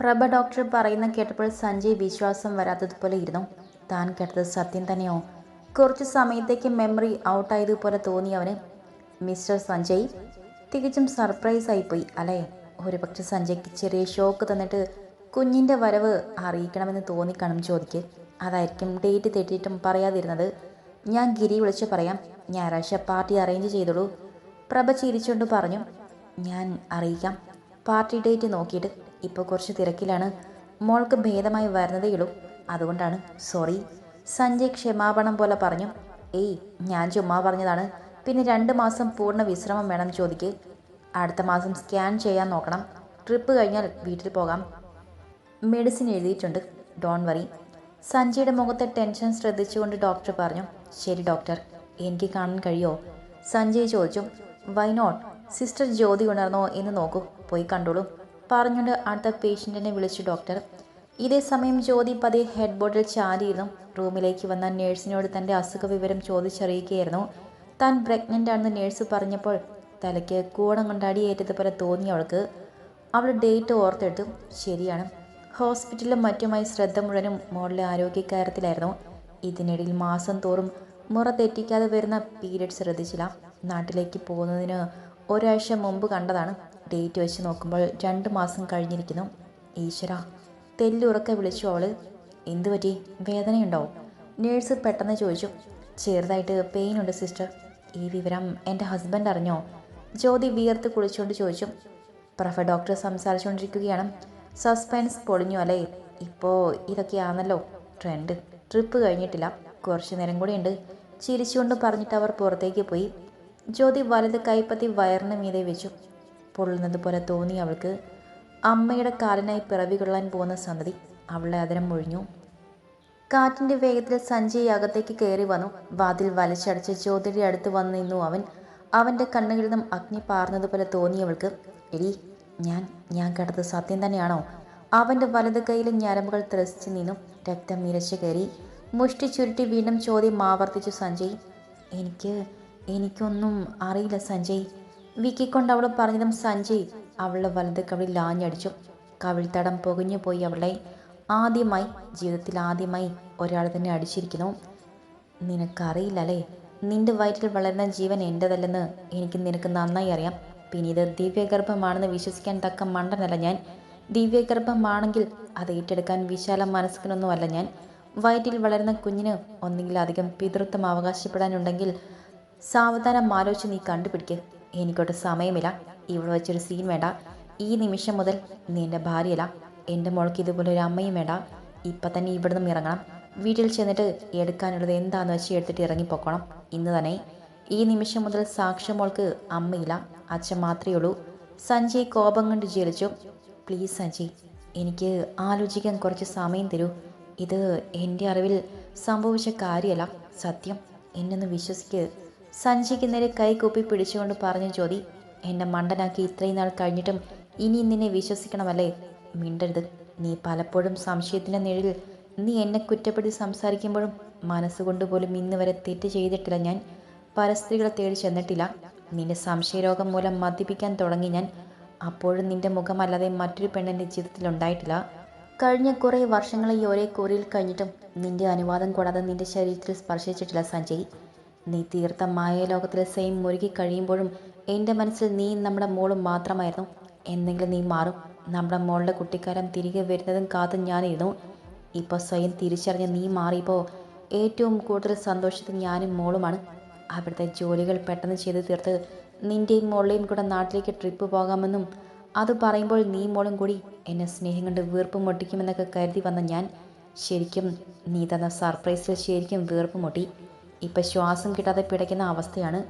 പ്രഭ doctor പറയുന്ന കേട്ടപ്പോൾ സഞ്ജയ് വിശ്വാസം വരാത്തതുപോലെ ഇരുന്നു. താൻ കേട്ടത് സത്യം തന്നെയോ? കുറച്ച് സമയത്തേക്ക് മെമ്മറി ഔട്ടായതുപോലെ തോന്നി അവന്. മിസ്റ്റർ സഞ്ജയ് തികച്ചും സർപ്രൈസ് ആയിപ്പോയി അല്ലേ? ഒരുപക്ഷെ സഞ്ജയ്ക്ക് ചെറിയ ഷോക്ക് തന്നിട്ട് കുഞ്ഞിന്റെ വരവ് അറിയിക്കണമെന്ന് തോന്നിക്കാണും ചോദിക്ക്. അതായിരിക്കും ഡേറ്റ് തെറ്റിയിട്ടും പറയാതിരുന്നത്. ഞാൻ ഗിരി വിളിച്ച് പറയാം. ഞായറാഴ്ച പാർട്ടി അറേഞ്ച് ചെയ്തോളൂ. പ്രഭ ചിരിച്ചുകൊണ്ട് പറഞ്ഞു ഞാൻ അറിയിക്കാം. പാർട്ടി ഡേറ്റ് നോക്കിയിട്ട് ഇപ്പോൾ കുറച്ച് തിരക്കിലാണ്. മോൾക്ക് ഭേദമായി വരുന്നതേയുള്ളൂ അതുകൊണ്ടാണ് സോറി. സഞ്ജയ് ക്ഷമാപണം പോലെ പറഞ്ഞു. ഏയ് ഞാൻ ചുമ്മാ പറഞ്ഞതാണ്. പിന്നെ രണ്ട് മാസം പൂർണ വിശ്രമം വേണം ചോദിക്ക്. അടുത്ത മാസം സ്കാൻ ചെയ്യാൻ നോക്കണം. ട്രിപ്പ് കഴിഞ്ഞാൽ വീട്ടിൽ പോകാം. മെഡിസിൻ എഴുതിയിട്ടുണ്ട്. Don't worry. സഞ്ജയുടെ മുഖത്തെ ടെൻഷൻ ശ്രദ്ധിച്ചുകൊണ്ട് ഡോക്ടർ പറഞ്ഞു. ശരി ഡോക്ടർ. എനിക്ക് കാണാൻ കഴിയുമോ സഞ്ജയ് ചോദിച്ചു. Why not? സിസ്റ്റർ ജ്യോതി ഉണർന്നോ എന്ന് നോക്കൂ. പോയി കണ്ടോളൂ. പറഞ്ഞുകൊണ്ട് അടുത്ത പേഷ്യന്റിനെ വിളിച്ചു ഡോക്ടർ ഇതേ സമയം ജ്യോതി പതി ഹെഡ് ബോർഡിൽ ചാരിയിരുന്നു. റൂമിലേക്ക് വന്ന നേഴ്സിനോട് തന്റെ അസുഖ വിവരം ചോദിച്ചറിയിക്കുകയായിരുന്നു താൻ പ്രഗ്നന്റ് ആണെന്ന് നേഴ്സ് പറഞ്ഞപ്പോൾ തലയ്ക്ക് കൂടം കൊണ്ടടിയേറ്റതുപോലെ തോന്നി അവൾക്ക്. അവൾ ഡേറ്റ് ഓർത്തെടുത്തു. ശരിയാണ്. ഹോസ്പിറ്റലിലും മറ്റുമായി ശ്രദ്ധ മുഴുവനും മോളിലെ ആരോഗ്യകാര്യത്തിലായിരുന്നു. ഇതിനിടയിൽ മാസം തോറും മുറ തെറ്റിക്കാതെ വരുന്ന പീരീഡ് ശ്രദ്ധിച്ചില്ല. നാട്ടിലേക്ക് പോകുന്നതിന് ഒരാഴ്ച മുമ്പ് കണ്ടതാണ്. ഡേറ്റ് വെച്ച് നോക്കുമ്പോൾ രണ്ട് മാസം കഴിഞ്ഞിരിക്കുന്നു. ഈശ്വര തെല്ലുറക്കെ വിളിച്ചു അവൾ എന്തു പറ്റി? വേദനയുണ്ടോ? നേഴ്സ് പെട്ടെന്ന് ചോദിച്ചു. ചെറുതായിട്ട് പെയിൻ ഉണ്ട് സിസ്റ്റർ. ഈ വിവരം എന്റെ ഹസ്ബൻഡ് അറിഞ്ഞോ? ജ്യോതി വിയർത്ത് കുളിച്ചുകൊണ്ട് ചോദിച്ചു. Prof doctor സംസാരിച്ചുകൊണ്ടിരിക്കുകയാണ്. സസ്പെൻസ് പൊളിഞ്ഞു അല്ലേ? ഇപ്പോൾ ഇതൊക്കെയാണല്ലോ. ട്രെൻഡ്. ട്രിപ്പ് കഴിഞ്ഞിട്ടില്ല. കുറച്ച് നേരം കൂടിയുണ്ട് ചിരിച്ചുകൊണ്ട് പറഞ്ഞിട്ട് അവർ പുറത്തേക്ക് പോയി. ജ്യോതി വലത് കൈപ്പത്തി വയറിന് മീതെ വെച്ചു. പൊള്ളുന്നത് പോലെ തോന്നി അവൾക്ക്. അമ്മയുടെ കാലിനായി പിറവി കൊള്ളാൻ പോകുന്ന സന്തതി അവളെ അതിരം മുഴിഞ്ഞു. കാറ്റിന്റെ വേഗത്തിൽ സഞ്ജയ് അകത്തേക്ക് കയറി വന്നു. വാതിൽ വലിച്ചടച്ച് ജ്യോതിയുടെ അടുത്ത് വന്ന് നിന്നു അവൻ. അവന്റെ കണ്ണുകളിൽ നിന്നും അഗ്നി പാർന്നതുപോലെ തോന്നി അവൾക്ക്. എടി ഞാൻ ഞാൻ കേട്ടത് സത്യം തന്നെയാണോ? അവന്റെ വലത് കൈയിലെ ഞരമ്പുകൾ ത്രസിച്ച് നിന്നു. രക്തം നിരച്ച് കയറി. മുഷ്ടി ചുരുട്ടി വീണ്ടും ചോദ്യം ആവർത്തിച്ചു സഞ്ജയ്. എനിക്ക് എനിക്കൊന്നും അറിയില്ല സഞ്ജയ്. വിക്കിക്കൊണ്ട് അവൾ പറഞ്ഞതും സഞ്ജയ് അവളുടെ വലത് കവിളിൽ ലാഞ്ഞടിച്ചു. കവിൾത്തടം പുകഞ്ഞു പോയി അവളെ. ആദ്യമായി ജീവിതത്തിൽ ആദ്യമായി ഒരാൾ തന്നെ അടിച്ചിരിക്കുന്നു. നിനക്കറിയില്ലല്ലേ? നിന്റെ വയറ്റിൽ വളരുന്ന ജീവൻ എന്റെതല്ലെന്ന് എനിക്ക് നിനക്ക് നന്നായി അറിയാം. പിന്നെ ഇത് ദിവ്യഗർഭമാണെന്ന് വിശ്വസിക്കാൻ തക്ക മണ്ടനല്ല ഞാൻ. ദിവ്യഗർഭമാണെങ്കിൽ അത് ഏറ്റെടുക്കാൻ വിശാല മനസ്സിനൊന്നുമല്ല ഞാൻ. വയറ്റിൽ വളരുന്ന കുഞ്ഞിന് ഒന്നെങ്കിൽ അധികം പിതൃത്വം അവകാശപ്പെടാനുണ്ടെങ്കിൽ സാവധാനം ആലോചിച്ച് നീ കണ്ടുപിടിക്ക്. എനിക്കൊട്ട് സമയമില്ല. ഇവിടെ വെച്ചൊരു സീൻ വേണ്ട. ഈ നിമിഷം മുതൽ നീ എന്റെ ഭാര്യയല്ല എന്റെ മോൾക്ക് ഇതുപോലെ ഒരു അമ്മയും വേണ്ട. ഇപ്പം തന്നെ ഇവിടെ ഇറങ്ങണം. വീട്ടിൽ ചെന്നിട്ട് എടുക്കാനുള്ളത് എന്താന്ന് വെച്ച് എടുത്തിട്ട് ഇറങ്ങിപ്പോക്കണം. ഇന്ന് തന്നെ. ഈ നിമിഷം മുതൽ സാക്ഷി മോൾക്ക് അമ്മയില്ല അച്ഛൻ മാത്രമേ ഉള്ളൂ. സഞ്ജയ് കോപം കണ്ട് ജ്വലിച്ചു പ്ലീസ് സഞ്ജയ് എനിക്ക് ആലോചിക്കാൻ കുറച്ച് സമയം തരൂ. ഇത് എന്റെ അറിവിൽ സംഭവിച്ച കാര്യമല്ല സത്യം. എന്നൊന്ന് വിശ്വസിക്ക്. സഞ്ജയ്ക്ക് നേരെ കൈകൂപ്പി പിടിച്ചുകൊണ്ട് പറഞ്ഞു ജ്യോതി എന്നെ മണ്ടനാക്കി ഇത്രയും നാൾ കഴിഞ്ഞിട്ടും ഇനി നിന്നെ വിശ്വസിക്കണമല്ലേ? മിണ്ടരുത്. നീ പലപ്പോഴും സംശയത്തിന്റെ നിഴലിൽ നീ എന്നെ കുറ്റപ്പെടുത്തി സംസാരിക്കുമ്പോഴും മനസ്സുകൊണ്ട് പോലും ഇന്ന് വരെ തെറ്റ് ചെയ്തിട്ടില്ല ഞാൻ. പരസ്ത്രീകളെ തേടി ചെന്നിട്ടില്ല. നിന്റെ സംശയരോഗം മൂലം മദ്യപിക്കാൻ തുടങ്ങി ഞാൻ. അപ്പോഴും നിന്റെ മുഖമല്ലാതെ മറ്റൊരു പെണ്ണിന്റെ ജീവിതത്തിൽ ഉണ്ടായിട്ടില്ല. കഴിഞ്ഞ കുറേ വർഷങ്ങളെ ഈ ഒരേ കോറിയിൽ കഴിഞ്ഞിട്ടും നിന്റെ അനുവാദം കൂടാതെ നിന്റെ ശരീരത്തിൽ സ്പർശിച്ചിട്ടില്ല സഞ്ജയ്. നീ തീർത്ത മായലോകത്തിലെ സെയിം മുരുകി കഴിയുമ്പോഴും എന്റെ മനസ്സിൽ നീ നമ്മുടെ മോളും മാത്രമായിരുന്നു. എന്തെങ്കിലും നീ മാറും. നമ്മുടെ മോളുടെ കുട്ടിക്കാലം തിരികെ വരുന്നതും കാത്തും ഞാനിരുന്നു. ഇപ്പോൾ സ്വയം തിരിച്ചറിഞ്ഞ് നീ മാറിയപ്പോൾ ഏറ്റവും കൂടുതൽ സന്തോഷത്തിൽ ഞാനും മോളുമാണ്. അവിടുത്തെ ജോലികൾ പെട്ടെന്ന് ചെയ്ത് തീർത്ത് നിന്റെയും മോളുടെയും കൂടെ നാട്ടിലേക്ക് ട്രിപ്പ് പോകാമെന്നും അത് പറയുമ്പോൾ നീ മോളും കൂടി എന്നെ സ്നേഹം കൊണ്ട് വീർപ്പ് മുട്ടിക്കുമെന്നൊക്കെ കരുതി വന്ന ഞാൻ. ശരിക്കും നീ തന്ന സർപ്രൈസിൽ ശരിക്കും വീർപ്പ് മുട്ടി. ഇപ്പം ശ്വാസം കിട്ടാതെ പിടയ്ക്കുന്ന അവസ്ഥയാണ്.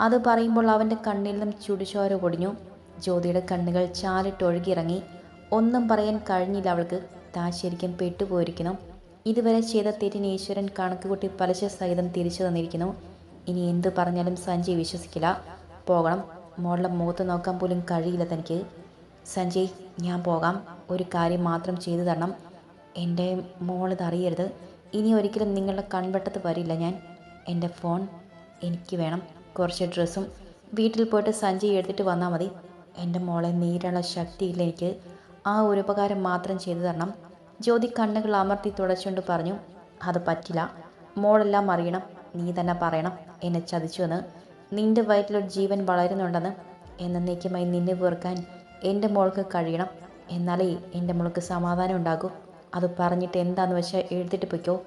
അത് പറയുമ്പോൾ അവന്റെ കണ്ണിൽ നിന്നും ചുടുചോര പൊടിഞ്ഞു. ജ്യോതിയുടെ കണ്ണുകൾ ചാലിട്ടൊഴുകിയിറങ്ങി ഒന്നും പറയാൻ കഴിഞ്ഞില്ല അവൾക്ക്. താൻ ശരിക്കും പെട്ടുപോയിരിക്കുന്നു. ഇതുവരെ ചെയ്ത തെറ്റിന് ഈശ്വരൻ കണക്കുകൂട്ടി പലിശ സഹിതം തിരിച്ചു തന്നിരിക്കുന്നു. ഇനി എന്ത് പറഞ്ഞാലും സഞ്ജയ് വിശ്വസിക്കില്ല. പോകണം. മോളുടെ മുഖത്ത് നോക്കാൻ പോലും കഴിയില്ല തനിക്ക്. സഞ്ജയ് ഞാൻ പോകാം. ഒരു കാര്യം മാത്രം ചെയ്തു തരണം. എന്റെ മോളിത് അറിയരുത്. ഇനി ഒരിക്കലും നിങ്ങളുടെ കൺവെട്ടത്ത് വരില്ല ഞാൻ. എന്റെ ഫോൺ എനിക്ക് വേണം. കുറച്ച് ഡ്രസ്സും വീട്ടിൽ പോയിട്ട് സഞ്ചി എടുത്തിട്ട് വന്നാൽ മതി. എന്റെ മോളെ നേരിടാനുള്ള ശക്തിയില്ല എനിക്ക്. ആ ഒരു ഉപകാരം മാത്രം ചെയ്തു തരണം. ജ്യോതി കണ്ണുകൾ അമർത്തി തുടച്ചുകൊണ്ട് പറഞ്ഞു അത് പറ്റില്ല. മോളെല്ലാം അറിയണം. നീ തന്നെ പറയണം. എന്നെ ചതിച്ചുവെന്ന് നിന്റെ വയറ്റിലൊരു ജീവൻ വളരുന്നുണ്ടെന്ന്. എന്നേക്കുമായി നിന്നെ വെറുക്കാൻ എന്റെ മോൾക്ക് കഴിയണം. എന്നാലേ എന്റെ മോൾക്ക് സമാധാനം ഉണ്ടാകൂ. അത് പറഞ്ഞിട്ട് എന്താണെന്ന് വെച്ചാൽ എഴുതിട്ട് പൊയ്ക്കോ.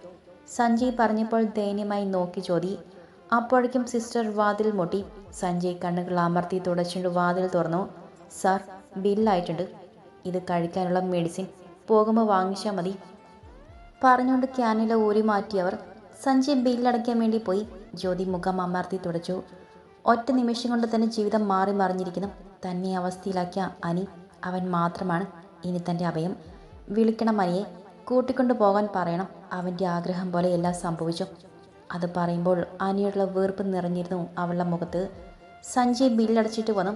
സഞ്ജയ് പറഞ്ഞപ്പോൾ ദയനീയമായി നോക്കി ചോദി. അപ്പോഴേക്കും സിസ്റ്റർ വാതിൽ മുട്ടി. സഞ്ജയ് കണ്ണുകൾ അമർത്തി തുടച്ചുകൊണ്ട് വാതിൽ തുറന്നു. സാർ ബില്ലായിട്ടുണ്ട്. ഇത് കഴിക്കാനുള്ള മെഡിസിൻ. പോകുമ്പോൾ വാങ്ങിച്ചാൽ മതി. പറഞ്ഞുകൊണ്ട് ക്യാനില ഊരി മാറ്റിയവർ സഞ്ജയ് ബില്ലടയ്ക്കാൻ വേണ്ടി പോയി. ജ്യോതി മുഖം അമർത്തി തുടച്ചു. ഒറ്റ നിമിഷം കൊണ്ട് തന്നെ ജീവിതം മാറി മറിഞ്ഞിരിക്കുന്നു. തന്നെ അവസ്ഥയിലാക്കിയ അനി. അവൻ മാത്രമാണ് ഇനി തന്റെ അഭയം. വിളിക്കണം അനിയെ. കൂട്ടിക്കൊണ്ടു പോകാൻ പറയണം. അവന്റെ ആഗ്രഹം പോലെ എല്ലാം സംഭവിച്ചു. അത് പറയുമ്പോൾ അനിയുള്ള വീർപ്പ് നിറഞ്ഞിരുന്നു അവളുടെ മുഖത്ത്. സഞ്ജയ് ബില്ലടച്ചിട്ട് വന്നു.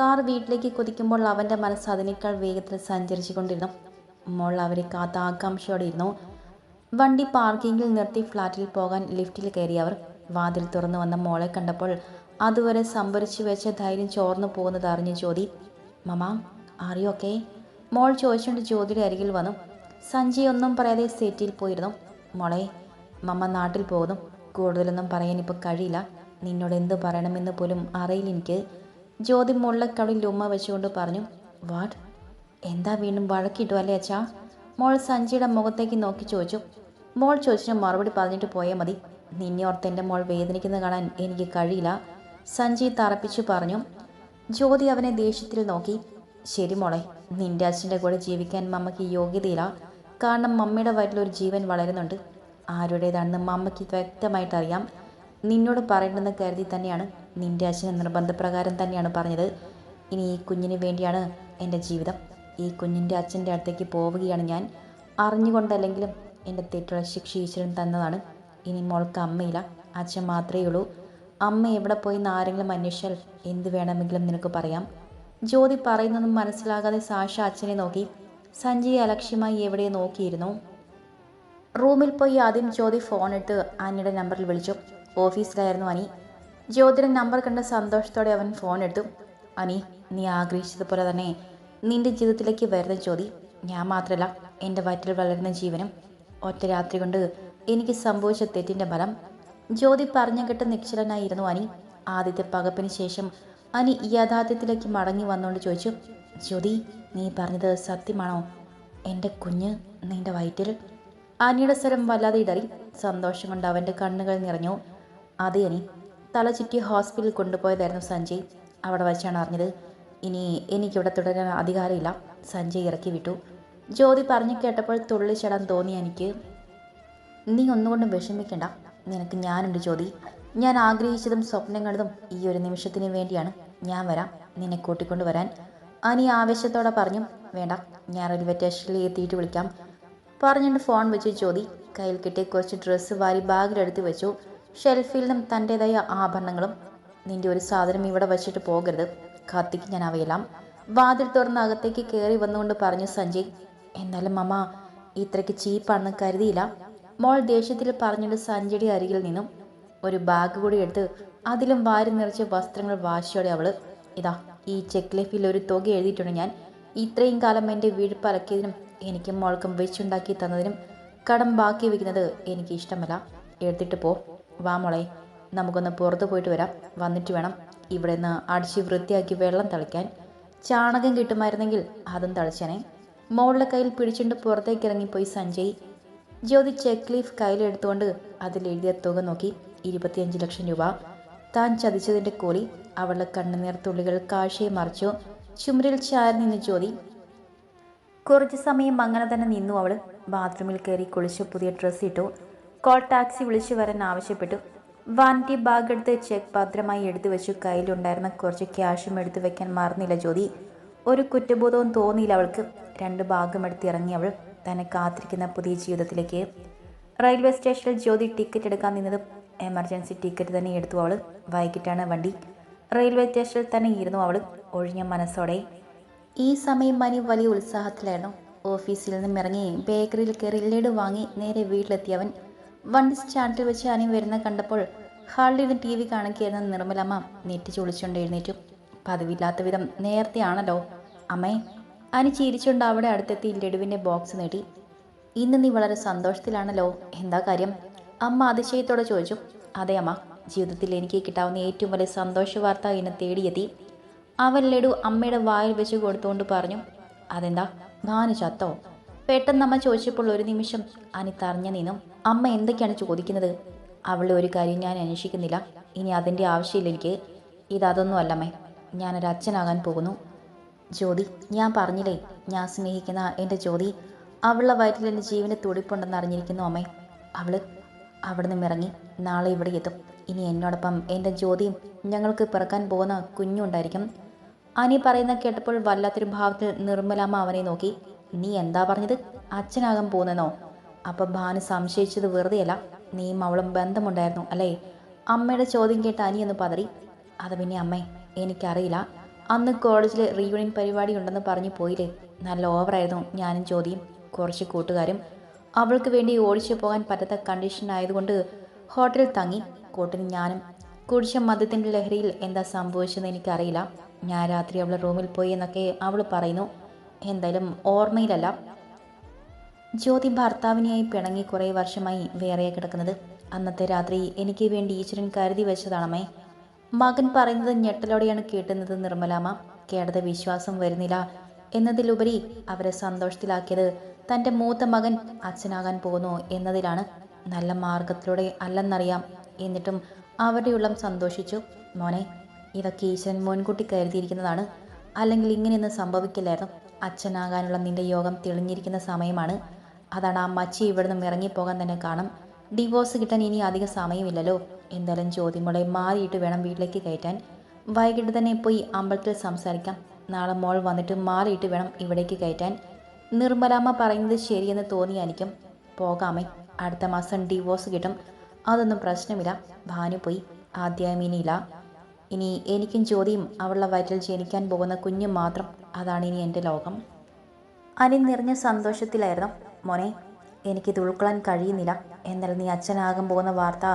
കാർ വീട്ടിലേക്ക് കുതിക്കുമ്പോൾ അവന്റെ മനസ്സ് അതിനേക്കാൾ വേഗത്തിൽ സഞ്ചരിച്ചു കൊണ്ടിരുന്നു മോൾ അവരെ കാത്ത ആകാംക്ഷയോടെ ഇരുന്നു. വണ്ടി പാർക്കിങ്ങിൽ നിർത്തി ഫ്ലാറ്റിൽ പോകാൻ ലിഫ്റ്റിൽ കയറി അവർ. വാതിൽ തുറന്നു വന്ന മോളെ കണ്ടപ്പോൾ അതുവരെ സംഭരിച്ചു വെച്ച ധൈര്യം ചോർന്നു പോകുന്നത് അറിഞ്ഞ് ജ്യോതി. മമ അറിയൊക്കെ മോൾ ചോദിച്ചുകൊണ്ട് ജ്യോതിയുടെ അരികിൽ വന്നു. സഞ്ജയ് ഒന്നും പറയാതെ സീറ്റിൽ പോയിരുന്നു. മോളെ മമ്മ നാട്ടിൽ പോകുന്നു. കൂടുതലൊന്നും പറയാൻ ഇപ്പോൾ കഴിയില്ല. നിന്നോട് എന്ത് പറയണമെന്ന് പോലും അറിയില്ല എനിക്ക്. ജ്യോതി മുള്ളക്കവിളിൽ ഉമ്മ വെച്ചുകൊണ്ട് പറഞ്ഞു വാട്ട്? എന്താ വീണ്ടും വഴക്കിട്ടു അല്ലേ അച്ഛാ? മോൾ സഞ്ജിയുടെ മുഖത്തേക്ക് നോക്കി ചോദിച്ചു. മോൾ ചോദിച്ചിട്ട് മറുപടി പറഞ്ഞിട്ട് പോയാൽ മതി. നിന്നെ ഓർത്ത് എന്റെ മോൾ വേദനിക്കുന്നത് കാണാൻ എനിക്ക് കഴിയില്ല. സഞ്ജി തറപ്പിച്ചു പറഞ്ഞു. ജ്യോതി അവനെ ദേഷ്യത്തിൽ നോക്കി. ശരി മോളെ നിന്റെ അച്ഛന്റെ കൂടെ ജീവിക്കാൻ മമ്മയ്ക്ക് യോഗ്യതയില്ല. കാരണം മമ്മയുടെ വയറ്റിലൊരു ജീവൻ വളരുന്നുണ്ട്. ആരുടേതാണെന്ന് മമ്മയ്ക്ക് വ്യക്തമായിട്ട് അറിയാം നിന്നോട് പറയണമെന്ന് കരുതി തന്നെയാണ് നിന്റെ അച്ഛൻ നിർബന്ധപ്രകാരം തന്നെയാണ് പറഞ്ഞത്. ഇനി ഈ കുഞ്ഞിന് വേണ്ടിയാണ് എന്റെ ജീവിതം. ഈ കുഞ്ഞിന്റെ അച്ഛന്റെ അടുത്തേക്ക് പോവുകയാണ് ഞാൻ. അറിഞ്ഞുകൊണ്ടല്ലെങ്കിലും എന്റെ തെറ്റുള്ള ശിക്ഷ ഈശ്വരൻ തന്നതാണ്. ഇനി മോൾക്ക് അമ്മയില്ല. അച്ഛൻ മാത്രമേ ഉള്ളൂ. അമ്മ എവിടെ പോയി എന്ന് ആരെങ്കിലും അന്വേഷിച്ചാൽ എന്ത് വേണമെങ്കിലും നിനക്ക് പറയാം. ജ്യോതി പറയുന്നതും മനസ്സിലാകാതെ സാഷ അച്ഛനെ നോക്കി സഞ്ജയ് അലക്ഷ്യമായി എവിടെ നോക്കിയിരുന്നു? റൂമിൽ പോയി ആദ്യം ജ്യോതി ഫോൺ എടുത്ത് അനിയുടെ നമ്പറിൽ വിളിച്ചു. ഓഫീസിലായിരുന്നു അനി. ജ്യോതിയുടെ നമ്പർ കണ്ട സന്തോഷത്തോടെ അവൻ ഫോൺ എടുത്തു. അനി നീ ആഗ്രഹിച്ചതുപോലെ തന്നെ നിന്റെ ജീവിതത്തിലേക്ക് വരുന്ന ജ്യോതി. ഞാൻ മാത്രമല്ല എന്റെ വയറ്റിൽ വളരുന്ന ജീവനും. ഒറ്റ രാത്രി കൊണ്ട് എനിക്ക് സംഭവിച്ച തെറ്റിന്റെ ഫലം. ജ്യോതി പറഞ്ഞു കെട്ട് നിശ്ചലനായിരുന്നു അനി. ആദ്യത്തെ പകപ്പിന് ശേഷം അനി യാഥാർത്ഥ്യത്തിലേക്ക് മടങ്ങി വന്നുകൊണ്ട് ചോദിച്ചു ജ്യോതി നീ പറഞ്ഞത് സത്യമാണോ? എന്റെ കുഞ്ഞ് നിന്റെ വയറ്റിൽ? അനിയുടെ സ്വരം വല്ലാതെ ഇടറി സന്തോഷം കൊണ്ട് അവന്റെ കണ്ണുകൾ നിറഞ്ഞു. അതെ അനി തല ചുറ്റി ഹോസ്പിറ്റലിൽ കൊണ്ടുപോയതായിരുന്നു സഞ്ജയ്. അവിടെ വച്ചാണ് അറിഞ്ഞത്. ഇനി എനിക്കിവിടെ തുടരാൻ അധികാരമില്ല. സഞ്ജയ് ഇറക്കി വിട്ടു. ജ്യോതി പറഞ്ഞു കേട്ടപ്പോൾ തുള്ളിച്ചടാൻ തോന്നി എനിക്ക്. നീ ഒന്നുകൊണ്ടും വിഷമിക്കണ്ട. നിനക്ക് ഞാനുണ്ട് ജ്യോതി. ഞാൻ ആഗ്രഹിച്ചതും സ്വപ്നം കണ്ടതും ഈ ഒരു നിമിഷത്തിന് വേണ്ടിയാണ് ഞാൻ വരാം. നിന്നെ കൂട്ടിക്കൊണ്ടു വരാൻ അനി ആവേശത്തോടെ പറഞ്ഞു വേണ്ട ഞാൻ റെയിൽവേ സ്റ്റേഷനിൽ എത്തിയിട്ട് വിളിക്കാം. പറഞ്ഞുകൊണ്ട് ഫോൺ വെച്ച് ചോദി. കയ്യിൽ കിട്ടിയ കുറച്ച് ഡ്രസ്സ് വാരി ബാഗിലെടുത്ത് വെച്ചു. ഷെൽഫിൽ നിന്നും തന്റെതായ ആഭരണങ്ങളും നിന്റെ ഒരു സാധനം ഇവിടെ വെച്ചിട്ട് പോകരുത്. കത്തിക്ക് ഞാൻ അവയെല്ലാം. വാതിൽ തുറന്ന് അകത്തേക്ക് കയറി വന്നുകൊണ്ട് പറഞ്ഞു സഞ്ജയ് എന്നാലും മമ ഇത്രയ്ക്ക് ചീപ്പാണെന്ന് കരുതിയില്ല. മോൾ ദേഷ്യത്തിൽ പറഞ്ഞിട്ട് സഞ്ജയുടെ അരികിൽ നിന്നും ഒരു ബാഗ് കൂടി എടുത്ത് അതിലും വാരി നിറച്ച് വസ്ത്രങ്ങൾ വാശിയോടെ അവൾ ഇതാ ഈ ചെക്ക് ലൈഫിൽ ഒരു തുക എഴുതിയിട്ടുണ്ട് ഞാൻ. ഇത്രയും കാലം എന്റെ വീട് പലക്കിയതിനും എനിക്ക് മോൾക്കും വെച്ചുണ്ടാക്കി തന്നതിനും കടം ബാക്കി വയ്ക്കുന്നത് എനിക്ക് ഇഷ്ടമല്ല. എടുത്തിട്ട് പോ. വാ മോളെ നമുക്കൊന്ന് പുറത്ത് പോയിട്ട് വരാം. വന്നിട്ട് വേണം ഇവിടെ നിന്ന് അടിച്ച് വൃത്തിയാക്കി വെള്ളം തളിക്കാൻ ചാണകം കിട്ടുമായിരുന്നെങ്കിൽ അതും തളിച്ചേനെ. മോളുടെ കയ്യിൽ പിടിച്ചുകൊണ്ട് പുറത്തേക്ക് ഇറങ്ങിപ്പോയി സഞ്ജയ്. ജ്യോതി ചെക്ക് ലീഫ് കയ്യിലെടുത്തുകൊണ്ട് അതിലെഴുതിയ തുക നോക്കി. ഇരുപത്തിയഞ്ച് ലക്ഷം രൂപ. താൻ ചതിച്ചതിന്റെ കൂലി അവളുടെ കണ്ണുനീർ തുള്ളികൾ കാഴ്ചയെ മറിച്ചു. ചുമരിൽ ചാരി നിന്ന് ജ്യോതി കുറച്ച് സമയം അങ്ങനെ തന്നെ നിന്നു അവൾ ബാത്റൂമിൽ കയറി കുളിച്ച് പുതിയ ഡ്രസ്സ് ഇട്ടു. കോൾ ടാക്സി വിളിച്ചു വരാൻ ആവശ്യപ്പെട്ടു. വാനിറ്റി ബാഗ് എടുത്ത് ചെക്ക് ഭദ്രമായി എടുത്തു വെച്ചു. കയ്യിലുണ്ടായിരുന്ന കുറച്ച് ക്യാഷും എടുത്തു വെക്കാൻ മറന്നില്ല ജ്യോതി. ഒരു കുറ്റബോധവും തോന്നിയില്ല അവൾക്ക്. രണ്ട് ഭാഗം എടുത്ത് ഇറങ്ങി അവൾ തന്നെ കാത്തിരിക്കുന്ന പുതിയ ജീവിതത്തിലേക്ക്. റെയിൽവേ സ്റ്റേഷനിൽ ജ്യോതി ടിക്കറ്റ് എടുക്കാൻ നിന്നതും എമർജൻസി ടിക്കറ്റ് തന്നെ എടുത്തു അവൾ വൈകിട്ടാണ് വണ്ടി. റെയിൽവേ സ്റ്റേഷനിൽ തന്നെ ഇരുന്നു അവൾ ഒഴിഞ്ഞ മനസ്സോടെ. ഈ സമയം മനി വലിയ ഉത്സാഹത്തിലായിരുന്നു. ഓഫീസിൽ നിന്നും ഇറങ്ങി ബേക്കറിയിൽ കയറി ലഡു വാങ്ങി നേരെ വീട്ടിലെത്തിയവൻ വണ്ടി സ്റ്റാൻഡിൽ വെച്ച് അനി വരുന്ന കണ്ടപ്പോൾ ഹാളിൽ നിന്ന് ടി വി കാണിക്കുകയായിരുന്ന നിർമ്മലമ്മ. നെറ്റി ചൊളിച്ചുകൊണ്ട് എഴുന്നേറ്റു. പതിവില്ലാത്ത വിധം നേരത്തെയാണല്ലോ. അമ്മേ അനി ചിരിച്ചുകൊണ്ട് അവിടെ അടുത്തെത്തി ലഡുവിന്റെ ബോക്സ് നേടി. ഇന്ന് നീ വളരെ സന്തോഷത്തിലാണല്ലോ. എന്താ കാര്യം? അമ്മ അതിശയത്തോടെ ചോദിച്ചു അതെ അമ്മ ജീവിതത്തിൽ എനിക്ക് കിട്ടാവുന്ന ഏറ്റവും വലിയ സന്തോഷ വാർത്ത എന്നെ തേടിയെത്തി. അവൻ ലഡു അമ്മയുടെ വായിൽ വെച്ച് കൊടുത്തുകൊണ്ട് പറഞ്ഞു അതെന്താ ഭാനു ചത്തോ? പെട്ടെന്ന് അമ്മ ചോദിച്ചപ്പോൾ ഒരു നിമിഷം അനി തറഞ്ഞു നിന്നും അമ്മ എന്തൊക്കെയാണ് ചോദിക്കുന്നത്? അവളുടെ ഒരു കാര്യം ഞാൻ അന്വേഷിക്കുന്നില്ല ഇനി അതിന്റെ ആവശ്യമില്ല എനിക്ക്. ഇതൊന്നും അല്ലമ്മേ ഞാനൊരു അച്ഛനാകാൻ പോകുന്നു. ജ്യോതി ഞാൻ പറഞ്ഞില്ലേ ഞാൻ സ്നേഹിക്കുന്ന എന്റെ ജ്യോതി അവളുടെ വയറ്റിൽ എന്റെ ജീവന് തുടിപ്പുണ്ടെന്ന് അറിഞ്ഞിരിക്കുന്നു അമ്മേ. അവൾ അവിടെ നിന്ന് ഇറങ്ങി നാളെ ഇവിടെ എത്തും. ഇനി എന്നോടൊപ്പം എന്റെ ജ്യോതിയും ഞങ്ങൾക്ക് പിറക്കാൻ പോകുന്ന കുഞ്ഞുണ്ടായിരിക്കും അനി പറയുന്ന കേട്ടപ്പോൾ വല്ലാത്തൊരു ഭാവത്തിൽ നിർമ്മലാമ്മ അവനെ നോക്കി. നീ എന്താ പറഞ്ഞത്? അച്ഛനാകാൻ പോകുന്നെന്നോ? അപ്പം ഭാനു സംശയിച്ചത് വെറുതെയല്ല? നീയും അവളും ബന്ധമുണ്ടായിരുന്നു അല്ലേ? അമ്മയുടെ ചോദ്യം കേട്ട് അനി ഒന്ന് പതറി. അത് പിന്നെ അമ്മേ എനിക്കറിയില്ല. അന്ന് കോളേജിൽ റീയൂണിയൻ പരിപാടി ഉണ്ടെന്ന് പറഞ്ഞു പോയില്ലേ? നല്ല ഓവറായിരുന്നു ഞാനും ചോദ്യം കുറച്ച് കൂട്ടുകാരും. അവൾക്ക് വേണ്ടി ഓടിച്ചു പോകാൻ പറ്റാത്ത കണ്ടീഷൻ ആയതുകൊണ്ട് ഹോട്ടലിൽ തങ്ങി. കൂട്ടിന് ഞാനും. കുടിച്ച മദ്യത്തിന്റെ ലഹരിയിൽ എന്താ സംഭവിച്ചതെന്ന് എനിക്കറിയില്ല. ഞാൻ രാത്രി അവൾ റൂമിൽ പോയി എന്നൊക്കെ അവൾ പറയുന്നു. എന്തായാലും ഓർമ്മയിലല്ല. ജ്യോതി ഭർത്താവിനെയായി പിണങ്ങി കുറേ വർഷമായി വേറെ കിടക്കുന്നത്. അന്നത്തെ രാത്രി എനിക്ക് വേണ്ടി ഈശ്വരൻ കരുതി വെച്ചതാണമ്മേ. മകൻ പറയുന്നത് ഞെട്ടലോടെയാണ് കേട്ടുന്നത് നിർമ്മലാമ്മ. കേടത വിശ്വാസം വരുന്നില്ല എന്നതിലുപരി അവരെ സന്തോഷത്തിലാക്കിയത് തന്റെ മൂത്ത മകൻ അച്ഛനാകാൻ പോകുന്നു എന്നതിലാണ് നല്ല മാർഗത്തിലൂടെ അല്ലെന്നറിയാം. എന്നിട്ടും അവരുടെ ഉള്ളം സന്തോഷിച്ചു. മോനെ ഇതൊക്കെ ഈശ്വരൻ മുൻകൂട്ടി കരുതിയിരിക്കുന്നതാണ്. അല്ലെങ്കിൽ ഇങ്ങനെയൊന്നും സംഭവിക്കില്ലായിരുന്നു. അച്ഛനാകാനുള്ള നിന്റെ യോഗം തെളിഞ്ഞിരിക്കുന്ന സമയമാണ്. അതാണ് ആ മച്ചി ഇവിടെ നിന്നും ഇറങ്ങിപ്പോകാൻ തന്നെ കാണും ഡിവോഴ്സ് കിട്ടാൻ ഇനി അധികം സമയമില്ലല്ലോ. എന്തായാലും ചോദ്യമോളെ മാറിയിട്ട് വേണം വീട്ടിലേക്ക് കയറ്റാൻ. വൈകിട്ട് തന്നെ പോയി അമ്പലത്തിൽ സംസാരിക്കാം. നാളെ മോൾ വന്നിട്ട് മാറിയിട്ട് വേണം ഇവിടേക്ക് കയറ്റാൻ. നിർമ്മലാമ്മ പറയുന്നത് ശരിയെന്ന് തോന്നി എനിക്കും പോകാമേ. അടുത്ത മാസം ഡിവോഴ്സ് കിട്ടും. അതൊന്നും പ്രശ്നമില്ല. ഭാനു പോയി. ആദ്യം ഇനിയില്ല ഇനി എനിക്കും ജ്യോതിയും അവളുടെ വയറ്റിൽ ജനിക്കാൻ പോകുന്ന കുഞ്ഞും മാത്രം അതാണ് ഇനി എന്റെ ലോകം. അനി നിറഞ്ഞ സന്തോഷത്തിലായിരുന്നു. മോനെ എനിക്കിത് ഉൾക്കൊള്ളാൻ കഴിയുന്നില്ല. എന്നാൽ നീ അച്ഛനാകാൻ പോകുന്ന വാർത്ത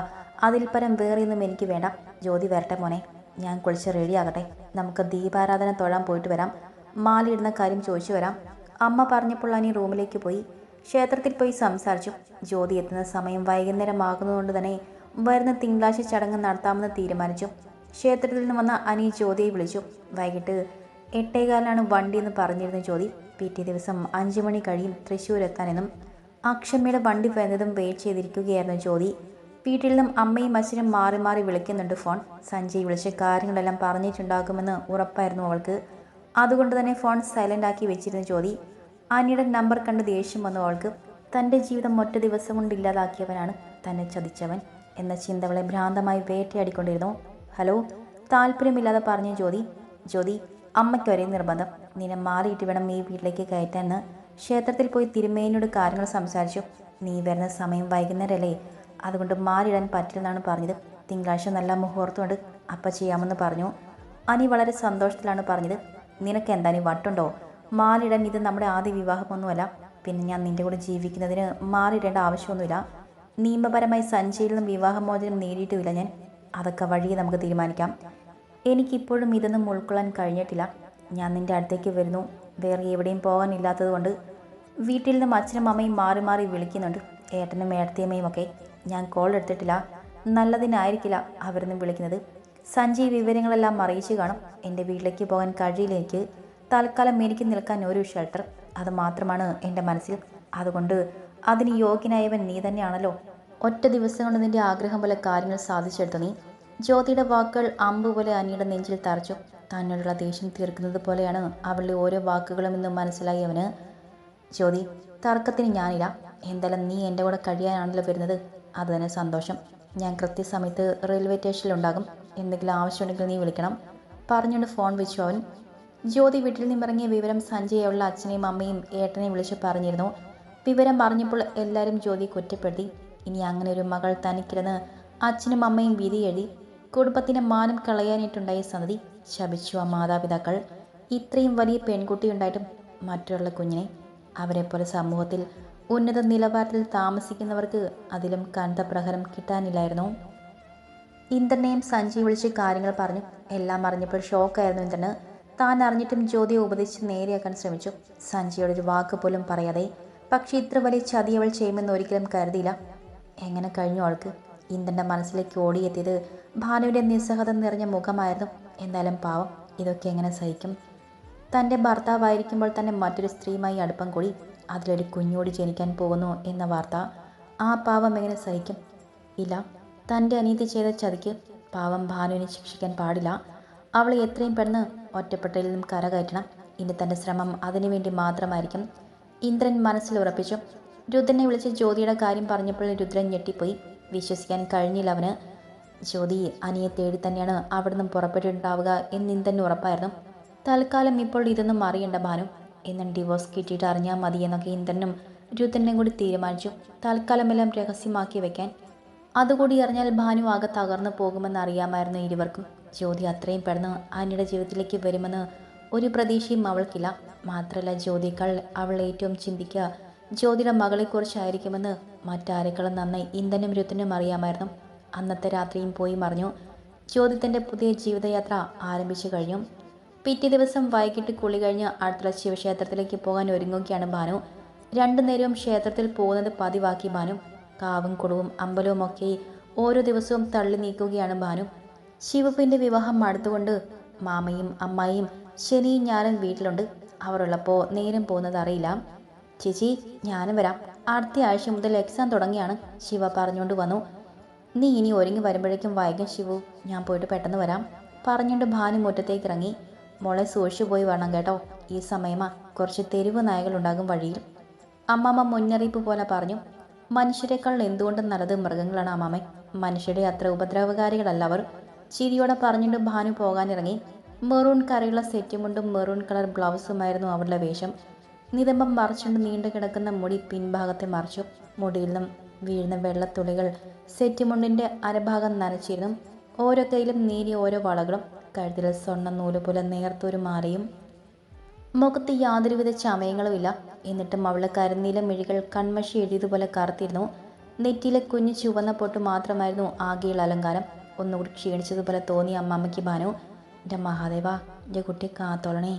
അതിൽ പരം വേറെയൊന്നും എനിക്ക് വേണ്ട. ജ്യോതി വരട്ടെ മോനെ. ഞാൻ കുളിച്ച് റെഡിയാകട്ടെ നമുക്ക് ദീപാരാധന തൊഴാൻ പോയിട്ട് വരാം. മാലയിടുന്ന കാര്യം ചോദിച്ചു വരാം. അമ്മ പറഞ്ഞപ്പോൾ അനി റൂമിലേക്ക് പോയി. ക്ഷേത്രത്തിൽ പോയി സംസാരിച്ചു. ജ്യോതി എത്തുന്ന സമയം വൈകുന്നേരമാകുന്നതുകൊണ്ട് തന്നെ വരുന്ന തിങ്കളാഴ്ച ചടങ്ങ് നടത്താമെന്ന് തീരുമാനിച്ചു. ക്ഷേത്രത്തിൽ നിന്ന് വന്ന അനി ജ്യോതിയെ വിളിച്ചു. വൈകിട്ട് എട്ടേകാലാണ് വണ്ടി എന്ന് പറഞ്ഞിരുന്ന ജ്യോതി പിറ്റേ ദിവസം അഞ്ചു മണി കഴിയും തൃശ്ശൂർ എത്താനെന്നും അക്ഷമ്മയുടെ വണ്ടി വരുന്നതും വെയിറ്റ് ചെയ്തിരിക്കുകയായിരുന്നു ജ്യോതി. വീട്ടിൽ നിന്നും അമ്മയും അച്ഛനും മാറി മാറി വിളിക്കുന്നുണ്ട് ഫോൺ. സഞ്ജയ് വിളിച്ച് കാര്യങ്ങളെല്ലാം പറഞ്ഞിട്ടുണ്ടാകുമെന്ന് ഉറപ്പായിരുന്നു അവൾക്ക്. അതുകൊണ്ട് തന്നെ ഫോൺ സൈലന്റ് ആക്കി വെച്ചിരുന്ന ജ്യോതി ആനിയുടെ നമ്പർ കണ്ട് ദേഷ്യം വന്ന അവൾക്ക് തന്റെ ജീവിതം ഒറ്റ ദിവസം കൊണ്ട് ഇല്ലാതാക്കിയവനാണ് തന്നെ ചതിച്ചവൻ എന്ന ചിന്തകളെ ഭ്രാന്തമായി വേട്ടയാടിക്കൊണ്ടിരുന്നു. ഹലോ താല്പര്യമില്ലാതെ പറഞ്ഞു ജ്യോതി ജ്യോതി അമ്മയ്ക്ക് ഒരേ നിർബന്ധം. നിന്നെ മാറിയിട്ട് വേണം ഈ വീട്ടിലേക്ക് കയറ്റാന്ന് ക്ഷേത്രത്തിൽ പോയി തിരുമേനിയോട് കാര്യങ്ങൾ സംസാരിച്ചു. നീ വരുന്ന സമയം വൈകുന്നേരമല്ലേ അതുകൊണ്ട് മാറിയിടാൻ പറ്റില്ലെന്നാണ് പറഞ്ഞത്. തിങ്കളാഴ്ച നല്ല മുഹൂർത്തമുണ്ട്. അപ്പം ചെയ്യാമെന്ന് പറഞ്ഞു. അനി വളരെ സന്തോഷത്തിലാണ് പറഞ്ഞത്. നിനക്ക് എന്താ നീ വട്ടുണ്ടോ? മാറിയിടാൻ ഇത് നമ്മുടെ ആദ്യ വിവാഹമൊന്നുമല്ല. പിന്നെ ഞാൻ നിന്റെ കൂടെ ജീവിക്കുന്നതിന് മാറിയിടേണ്ട ആവശ്യമൊന്നുമില്ല. നിയമപരമായി സഞ്ജയിൽ നിന്നും വിവാഹമോചനം നേടിയിട്ടുമില്ല ഞാൻ. അതൊക്കെ വഴിയെ നമുക്ക് തീരുമാനിക്കാം. എനിക്കിപ്പോഴും ഇതൊന്നും ഉൾക്കൊള്ളാൻ കഴിഞ്ഞിട്ടില്ല. ഞാൻ നിന്റെ അടുത്തേക്ക് വരുന്നു. വേറെ എവിടെയും പോകാനില്ലാത്തതുകൊണ്ട് വീട്ടിൽ നിന്നും അച്ഛനും അമ്മയും മാറി മാറി വിളിക്കുന്നുണ്ട്. ഏട്ടനും ഏട്ടത്തിയമ്മയും ഒക്കെ ഞാൻ കോൾ എടുത്തിട്ടില്ല. നല്ലതിനായിരിക്കില്ല അവരൊന്നും വിളിക്കുന്നത്. സഞ്ജയ് വിവരങ്ങളെല്ലാം അറിയിച്ചു കാണും. എന്റെ വീട്ടിലേക്ക് പോകാൻ കഴിയില്ല എനിക്ക് തൽക്കാലം എനിക്ക് നിൽക്കാൻ ഒരു ഷെൽട്ടർ. അത് മാത്രമാണ് എന്റെ മനസ്സിൽ. അതുകൊണ്ട് അതിന് യോഗ്യനായവൻ നീ തന്നെയാണല്ലോ. ഒറ്റ ദിവസം കൊണ്ട് നിന്റെ ആഗ്രഹം പോലെ കാര്യങ്ങൾ സാധിച്ചെടുത്തു നീ. ജ്യോതിയുടെ വാക്കുകൾ അമ്പ് പോലെ അനിയുടെ നെഞ്ചിൽ തറച്ചു. തന്നോടുള്ള ദേഷ്യം തീർക്കുന്നത് പോലെയാണ് അവളുടെ ഓരോ വാക്കുകളും എന്ന് മനസ്സിലായി അവന് ജ്യോതി തർക്കത്തിന് ഞാനില്ല. എന്തായാലും നീ എന്റെ കൂടെ കഴിയാനാണല്ലോ വരുന്നത്. അത് തന്നെ സന്തോഷം. ഞാൻ കൃത്യസമയത്ത് റെയിൽവേ സ്റ്റേഷനിലുണ്ടാകും എന്തെങ്കിലും ആവശ്യമുണ്ടെങ്കിൽ നീ വിളിക്കണം. പറഞ്ഞുകൊണ്ട് ഫോൺ വെച്ചു അവൻ. ജ്യോതി വീട്ടിൽ നിന്നിറങ്ങിയ വിവരം സഞ്ജയ് അവളുടെ അച്ഛനെയും അമ്മയും ഏട്ടനെയും വിളിച്ച് പറഞ്ഞിരുന്നു. വിവരം പറഞ്ഞപ്പോൾ എല്ലാവരും ജ്യോതി കുറ്റപ്പെടുത്തി. ഇനി അങ്ങനെ ഒരു മകൾ തനിക്കിരുന്ന് അച്ഛനും അമ്മയും വിധി എഴുതി. കുടുംബത്തിന്റെ മാനം കളയാനായിട്ടുണ്ടായ സന്നദ്ധി ശപിച്ചു ആ മാതാപിതാക്കൾ. ഇത്രയും വലിയ പെൺകുട്ടി ഉണ്ടായിട്ടും മറ്റുള്ള കുഞ്ഞിനെ അവരെപ്പോലെ സമൂഹത്തിൽ ഉന്നത നിലവാരത്തിൽ താമസിക്കുന്നവർക്ക് അതിലും കനത്ത പ്രഹരം കിട്ടാനില്ലായിരുന്നു. ഇന്ദ്രനെയും സഞ്ജയ് വിളിച്ച് കാര്യങ്ങൾ പറഞ്ഞു. എല്ലാം അറിഞ്ഞപ്പോൾ ഷോക്കായിരുന്നു ഇന്ദ്രന്. താൻ അറിഞ്ഞിട്ടും ജ്യോതിയെ ഉപദേശിച്ച് നേരെയാക്കാൻ ശ്രമിച്ചു. സഞ്ജയോട് ഒരു വാക്ക് പോലും പറയാതെ പക്ഷേ ഇത്ര വലിയ ചതി അവൾ ചെയ്യുമെന്ന് ഒരിക്കലും കരുതിയില്ല. എങ്ങനെ കഴിഞ്ഞു അവൾക്ക്? ഇന്ദ്രന്റെ മനസ്സിലേക്ക് ഓടിയെത്തിയത് ഭാനുവിന്റെ നിസ്സഹത നിറഞ്ഞ മുഖമായിരുന്നു. എന്നാലും പാവം ഇതൊക്കെ എങ്ങനെ സഹിക്കും? തന്റെ ഭർത്താവായിരിക്കുമ്പോൾ തന്നെ മറ്റൊരു സ്ത്രീയുമായി അടുപ്പം കൂടി അതിലൊരു കുഞ്ഞോട് ജനിക്കാൻ പോകുന്നു എന്ന വാർത്ത ആ പാവം എങ്ങനെ സഹിക്കും? ഇല്ല. തന്റെ അനീതി ചെയ്ത ചതിക്ക് പാവം ഭാനുവിനെ ശിക്ഷിക്കാൻ പാടില്ല. അവളെ എത്രയും പെട്ടെന്ന് ഒറ്റപ്പെട്ടതിൽ നിന്നും കരകയറ്റണം. ഇനി തന്റെ ശ്രമം അതിനുവേണ്ടി മാത്രമായിരിക്കും. ഇന്ദ്രൻ മനസ്സിൽ ഉറപ്പിച്ചു. രുദ്രനെ വിളിച്ച് ജ്യോതിയുടെ കാര്യം പറഞ്ഞപ്പോൾ രുദ്രൻ ഞെട്ടിപ്പോയി. വിശ്വസിക്കാൻ കഴിഞ്ഞില്ല അവന്. ജ്യോതി അനിയെ തേടി തന്നെയാണ് അവിടുന്ന് പുറപ്പെട്ടിട്ടുണ്ടാവുക എന്ന് ഇന്ദ്രൻ ഉറപ്പായിരുന്നു. തൽക്കാലം ഇപ്പോൾ ഇതൊന്നും അറിയണ്ട ഭാനു. എന്നും ഡിവോഴ്സ് കിട്ടിയിട്ട് അറിഞ്ഞാൽ മതി എന്നൊക്കെ ഇന്ദ്രനും രുദ്രനും കൂടി തീരുമാനിച്ചു. തൽക്കാലമെല്ലാം രഹസ്യമാക്കി വെക്കാൻ അതുകൂടി അറിഞ്ഞാൽ ഭാനു ആകെ തകർന്നു പോകുമെന്ന് അറിയാമായിരുന്നു ഇരുവർക്കും. ജ്യോതി അത്രയും പെട്ടെന്ന് ആനിയുടെ ജീവിതത്തിലേക്ക് വരുമെന്ന് ഒരു പ്രതീക്ഷയും അവൾക്കില്ല. മാത്രമല്ല ജ്യോതികൾ അവൾ ഏറ്റവും ചിന്തിക്കുക ജ്യോതിയുടെ മകളെക്കുറിച്ചായിരിക്കുമെന്ന് മറ്റാരെക്കാളും നന്നായി ഇന്ധനും രുത്തനും അറിയാമായിരുന്നു. അന്നത്തെ രാത്രിയും പോയി മറിഞ്ഞു. ജ്യോതി തന്റെ പുതിയ ജീവിതയാത്ര ആരംഭിച്ചു കഴിഞ്ഞു. പിറ്റേ ദിവസം വൈകിട്ട് കുളി കഴിഞ്ഞ് അടുത്തുള്ള ശിവക്ഷേത്രത്തിലേക്ക് പോകാൻ ഒരുങ്ങുകയാണ് ഭാനു. രണ്ടു നേരവും ക്ഷേത്രത്തിൽ പോകുന്നത് പതിവാക്കി ഭാനു. കാവും കുടവും അമ്പലവും ഒക്കെ ഓരോ ദിവസവും തള്ളി നീക്കുകയാണ് ഭാനു. ശിവപ്പിന്റെ വിവാഹം അടുത്തുകൊണ്ട് മാമയും അമ്മായിയും ശനിയും ഞാനും വീട്ടിലുണ്ട്. അവരുള്ളപ്പോൾ നേരം പോകുന്നത് അറിയില്ല. ചേച്ചി ഞാനും വരാം. അടുത്ത ആഴ്ച മുതൽ എക്സാം തുടങ്ങിയാണ്. ശിവ പറഞ്ഞുകൊണ്ട് വന്നു. നീ ഇനി ഒരുങ്ങി വരുമ്പോഴേക്കും വൈകും ശിവു. ഞാൻ പോയിട്ട് പെട്ടെന്ന് വരാം. പറഞ്ഞുകൊണ്ട് ഭാനു മുറ്റത്തേക്ക് ഇറങ്ങി. മോളെ സൂക്ഷിച്ചു പോയി വേണം കേട്ടോ. ഈ സമയമാ കുറച്ച് തെരുവ് നായകളുണ്ടാകും വഴിയിൽ. അമ്മമ്മ മുന്നറിയിപ്പ് പോലെ പറഞ്ഞു. മനുഷ്യരെക്കാൾ എന്തുകൊണ്ടും നല്ലത് മൃഗങ്ങളാണ് അമ്മാമ്മ മനുഷ്യരുടെ അത്ര ഉപദ്രവകാരികളല്ല അവർ. ചിരിയോടെ പറഞ്ഞിട്ട് ഭാനു പോകാനിറങ്ങി. മെറൂൺ കരയുള്ള സെറ്റും കൊണ്ടും മെറൂൺ കളർ ബ്ലൗസുമായിരുന്നു അവളുടെ വേഷം. നിതമ്പം മറിച്ചുകൊണ്ട് നീണ്ടു കിടക്കുന്ന മുടി പിൻഭാഗത്തെ മറിച്ചു. മുടിയിൽ നിന്നും വീഴുന്ന വെള്ളത്തുള്ളികൾ സെറ്റുമുണ്ടിന്റെ അരഭാഗം നനച്ചിരുന്നു. ഓരോ കൈയിലും നേരിയ ഓരോ വളകളും. കഴുത്തിൽ സ്വർണ നൂൽ പോലെ നേർത്തൊരു മാലയും. മുഖത്ത് യാതൊരുവിധ ചമയങ്ങളുമില്ല. എന്നിട്ടും അവളെ കരുനീല മിഴികൾ കൺമഷി എഴുതിയതുപോലെ കറുത്തിരുന്നു നെറ്റിയിലെ കുഞ്ഞു ചുവന്ന പൊട്ട് മാത്രമായിരുന്നു ആകെയുള്ള അലങ്കാരം. ഒന്നുകൂടി ക്ഷീണിച്ചതുപോലെ തോന്നിയ അമ്മമ്മയ്ക്ക് ഭാനു. എന്റെ മഹാദേവ എന്റെ കുട്ടി കാത്തോളണേ.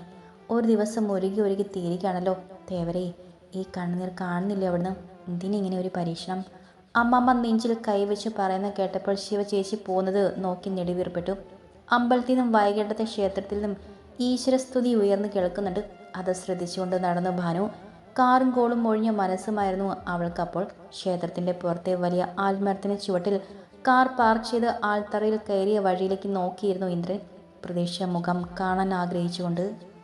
ഒരു ദിവസം ഒരുകി ഒരുകി തീരുകയാണല്ലോ തേവരെ. ഈ കണ്ണുനീർ കാണുന്നില്ല അവിടുന്ന്? എന്തിനിങ്ങനെ ഒരു പരീക്ഷണം? അമ്മമ്മ നെഞ്ചിൽ കൈവച്ച് പറയുന്ന കേട്ടപ്പോൾ ശിവചേച്ചി പോകുന്നത് നോക്കി നെടുവീർപ്പെട്ടു. അമ്പലത്തിൽ നിന്നും വൈകേണ്ടത്തെ ക്ഷേത്രത്തിൽ നിന്നും ഈശ്വരസ്തുതി ഉയർന്നു കേൾക്കുന്നുണ്ട്. അത് ശ്രദ്ധിച്ചുകൊണ്ട് നടന്നു ഭാനു. കാറും കോളും ഒഴിഞ്ഞ മനസ്സുമായിരുന്നു അവൾക്കപ്പോൾ. ക്ഷേത്രത്തിന്റെ പുറത്തെ വലിയ ആൽമരത്തിന് ചുവട്ടിൽ കാർ പാർക്ക് ചെയ്ത് ആൾത്തറയിൽ കയറിയ വഴിയിലേക്ക് നോക്കിയിരുന്നു ഇന്ദ്രൻ. പ്രതീക്ഷ മുഖം കാണാൻ ആഗ്രഹിച്ചുകൊണ്ട്